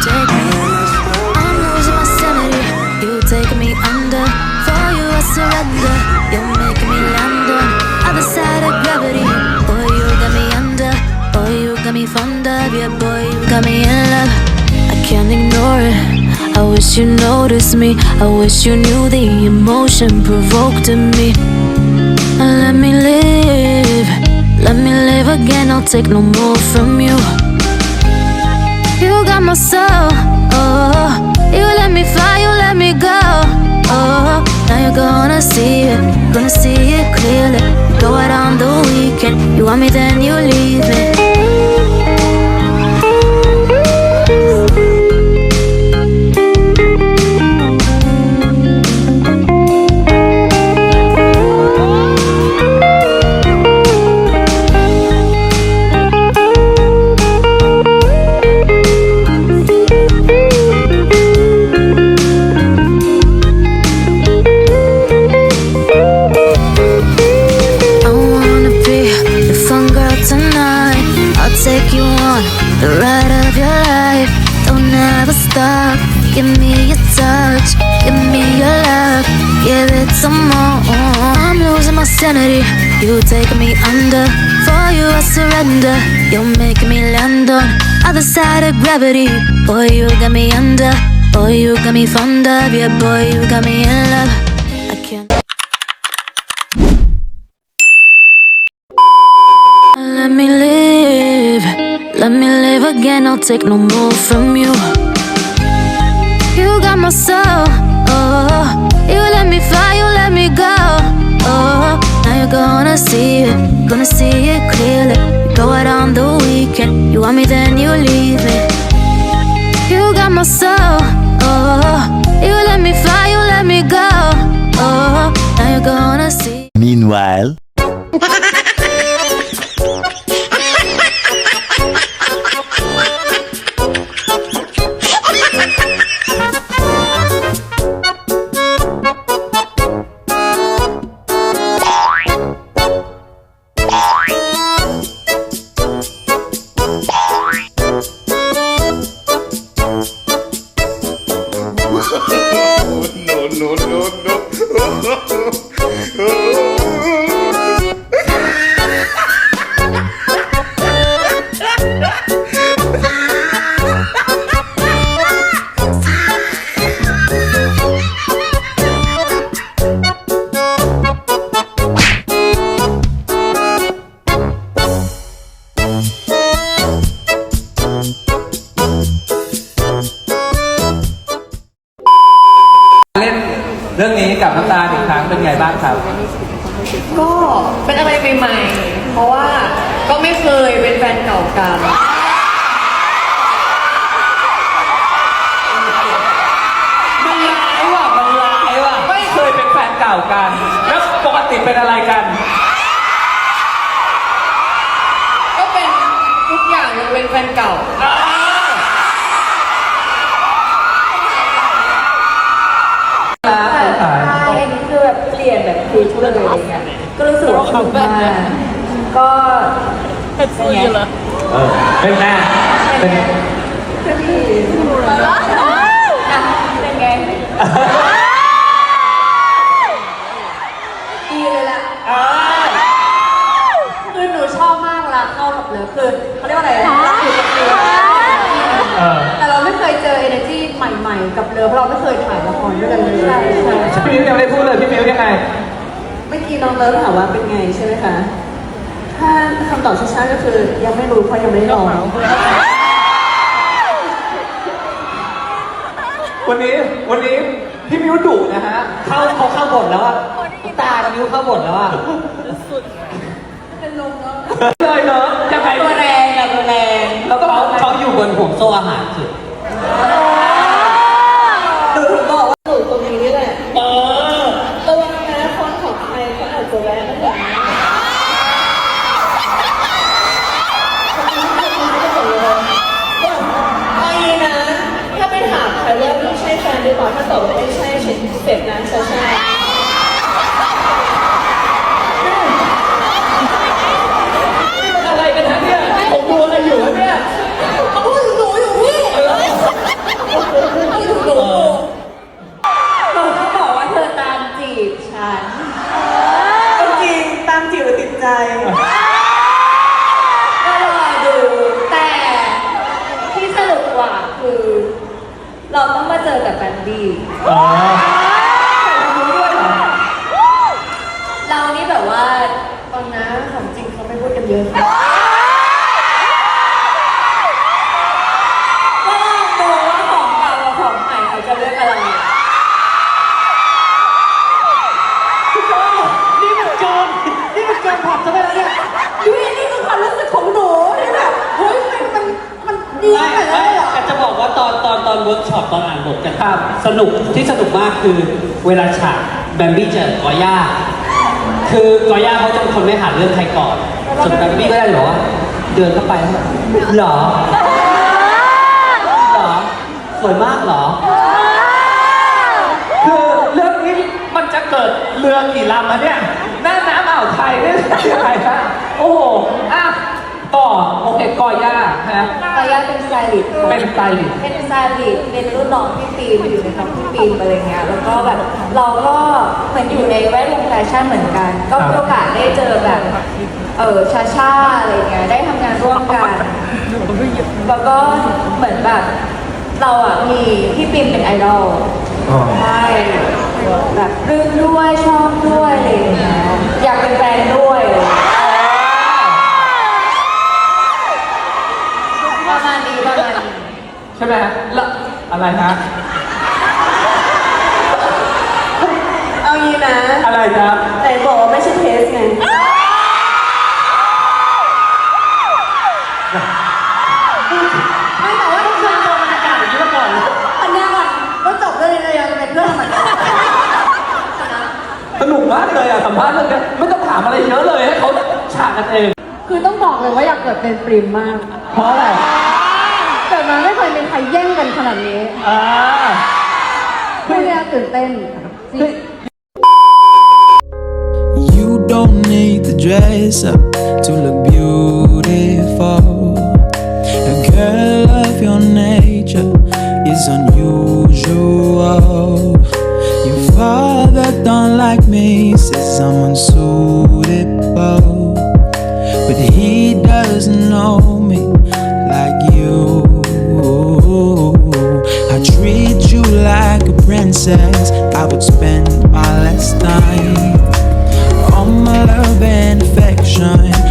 take me. I'm losing my sanity. You take me under. For you, I surrender. You're making me land on other side of gravity. Boy, you got me under. Boy, you got me fond of. Yeah, boy, you got me in love. I can't ignore it. I wish you noticed me. I wish you knew the emotion provoked in me. Let me live. Let me live again. I'll take no more from you. You got my soul. Oh, you let me fly. You let me go. Oh, now you're gonna see it. Gonna see it clearly. Go out on the weekend. You want me, then sanity. You take me under. For you, I surrender. You're making me land on other side of gravity. Boy, you got me under. Boy, you got me fond of. Yeah, boy, you got me in love. I can't. Let me live, let me live again. I'll take no more from you. You got my soul, oh. oh, oh. Gonna see it, gonna see it clearly. Go out on the weekend, you want me, then you leave me. You got my soul, เรื่องนี้กับน้ำตาลอีกครั้งเป็นไงบ้างครับ ก็เป็นอะไรใหม่ๆ เพราะว่าก็ไม่เคยเป็นแฟนเก่ากันมันร้ายว่ะ มันร้ายว่ะ ไม่เคยเป็นแฟนเก่ากัน แล้วปกติเป็นอะไรกัน ก็เป็นทุกอย่างยังเป็นแฟนเก่า แล้วคุณขาย ใช่อันนี้คือแบบเปลี่ยนแบบพลิก เลยอะไรเงี้ยก็รู้สึกว่าคุ้มมากก็เป็นไงเออเป็นแม่เป็นอะเป็นไงดีเลยล่ะอ่าคือหนูชอบมากเวลาเข้ากับเลยคือเขาเรียกว่าอะไรเออแต่เราไม่เคยเจอ energy ใหม่ ๆ กับเรือเพราะเราไม่เคยถ่ายละครด้วยกันเลยใช่ใช่พี่มิ้วยังไม่ได้พูดเลยพี่มิ้วยังไง เมื่อ กี้น้องเลิฟถามว่าเป็นไงใช่ไหมคะ ถ้าคำตอบชัดๆก็คือยังไม่รู้เพราะยังไม่ได้ลองวันนี้วันนี้พี่มิ้วดุนะฮะ เข้าเขาเข้าบทแล้วอะตามิ้วเข้าบทแล้วอะเลยเนอะยังไงตัวแรงอะตัวแรงแล้วก็เขาเขาอยู่บนห่วงโซ่อาหารสุด หนูถึงบอกว่าหนูตรงนี้นี่แหละ เออ ระวังนะคนของใครก็อาจจะแวะมาแบบนี้เอาอย่างนี้นะ ถ้าไปถามใครว่าไม่ใช่แฟนหรือเปล่าถ้าตอบว่าไม่ใช่เสร็จนะใช่ใช่ อะไรกันนะเนี่ยผมดูอะไรอยู่ เออรู้ด้วยเหรอ เรานี่แบบว่าตอนนั้นของจริงเขาไม่พูดกันเยอะก็ลองดูว่าของเก่ากับของใหม่เขาจะเลือกอะไร นี่มันเกินนี่มันเกินผัดจะไปแล้วเนี่ยดูนี่คือความรู้สึกของหนูที่แบบเฮ้ยมันมันมัน ดีขนาดนั้นเลยเหรอ แต่จะบอกว่าตอนตอนตอนเวิร์กช็อปตอนอ่านบทกันครับสนุกที่สนุกมากคือเวลาฉากแบมบี้เจอกอย่า คือกอย่าเขาจะเป็นคนไม่หาเรื่องใครก่อนส่วนแบมบี้ก็ได้เหรอว่าเดินเข้าไปแล้วแบบเหรอเหรอสวยมากเหรอ คือเรื่องนี้มันจะเกิดเรือกี่ลำอะเนี่ยหน้าน้ำอ่าวไทยเนี่ยยังไงฮะโอ้โหอะ ต่อโอเคกอย่าฮะปายาเป็นสไตลิสต์เป็นสไตลิสต์ เป็นสไตลิสต์เป็นรุ่นน้องพี่ปีมอยู่ในของพี่ปีมอะไรเงี้ย แล้วก็แบบเราก็เหมือนอยู่ในแวดวงแฟชั่นเหมือนกัน ก็มีโอกาสได้เจอแบบเออชาชาอะไรเงี้ย ได้ทำงานร่วมกัน แล้วก็เหมือนแบบเราอะมีพี่ปิมเป็นไอดอลอ๋อ ใช่แบบรื่นด้วยชอบด้วยอะไรอย่างเงี้ย ช่ไหมฮะแล้วอะไรฮะ เอางี้นะ อะไรครับไหนบอกว่าไม่ใช่เทสไง ไม่แต่ว่าทุกคนโดนบรรยากาศอย่างนี้มาก่อนอันเนี้ยก่อนก็จบเลยเลยยังจะเป็นเพื่อนกันสนุกมากเลยอะสัมภาษณ์เรื่องนี้ไม่ต้องถามอะไรเยอะเลยให้เขาฉากกันเอง คือต้องบอกเลยว่าอยากเกิดเป็นปริมมาก เพราะอะไรเกิด มาไม่เคยมีใครแย่งกันขนาดนี้อ่าพูดเนี่ยตื่นเต้นจริง You don't need to dress up to look beautiful. A girl of your nature is unusual. Your father don't like me, says I'm unsuitable. But he doesn't know me treat you like a princess. I would spend my last time all my love and affection